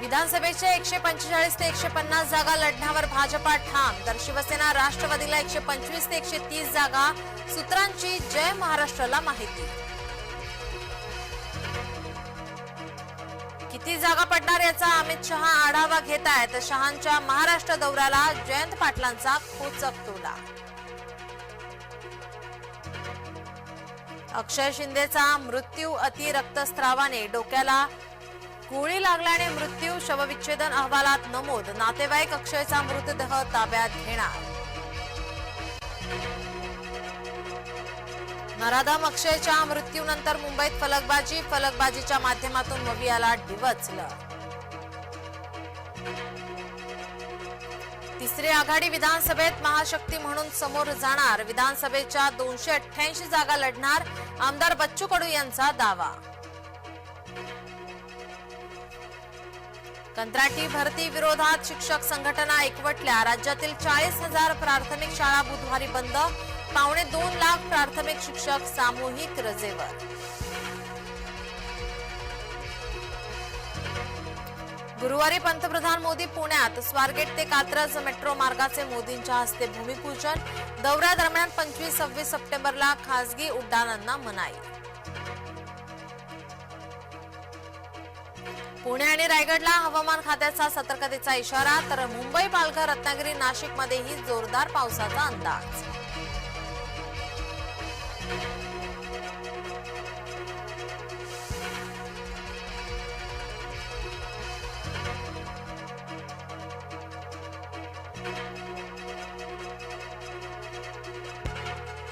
विधानसभेचे एकशे पंचेचाळीस ते एकशे पन्नास जागा लढण्यावर भाजपा ठाम. तर शिवसेना राष्ट्रवादीला एकशे पंचवीस ते एकशे तीस जागा. सूत्रांची जय महाराष्ट्राला माहिती. किती जागा पडणार याचा अमित शहा आढावा घेत आहेत शहांच्या महाराष्ट्र दौऱ्याला जयंत पाटलांचा कोचक तोला अक्षय शिंदेचा मृत्यू अति रक्तस्रावाने डोक्याला गोळी लागल्याने मृत्यू शवविच्छेदन अहवालात नमूद नातेवाईक अक्षयचा मृतदेह ताब्यात घेणार. नराधम अक्षयच्या मृत्यूनंतर मुंबईत फलकबाजी फलकबाजीच्या माध्यमातून मवियाला डिवचलं तिसरी आघाडी विधानसभेत महाशक्ती म्हणून समोर जाणार. विधानसभेच्या दोनशे अठ्ठ्याऐंशी जागा लढणार आमदार बच्चू कडू यांचा दावा. कंत्राटी भरती विरोधात शिक्षक संघटना एकवटल्या. राज्यातील चाळीस हजार प्राथमिक शाळा बुधवारी बंद. पावणे दोन लाख प्राथमिक शिक्षक सामूहिक रजेवर. गुरुवारी पंतप्रधान मोदी पुण्यात. स्वारगेट ते कात्रज मेट्रो मार्गाचे मोदींच्या हस्ते भूमिपूजन. दौऱ्यादरम्यान पंचवीस सव्वीस सप्टेंबरला खासगी उड्डाणांना मनाई. पुणे आणि रायगडला हवामान खात्याचा सतर्कतेचा इशारा तर मुंबई पालघर रत्नागिरी नाशिकमध्येही जोरदार पावसाचा अंदाज.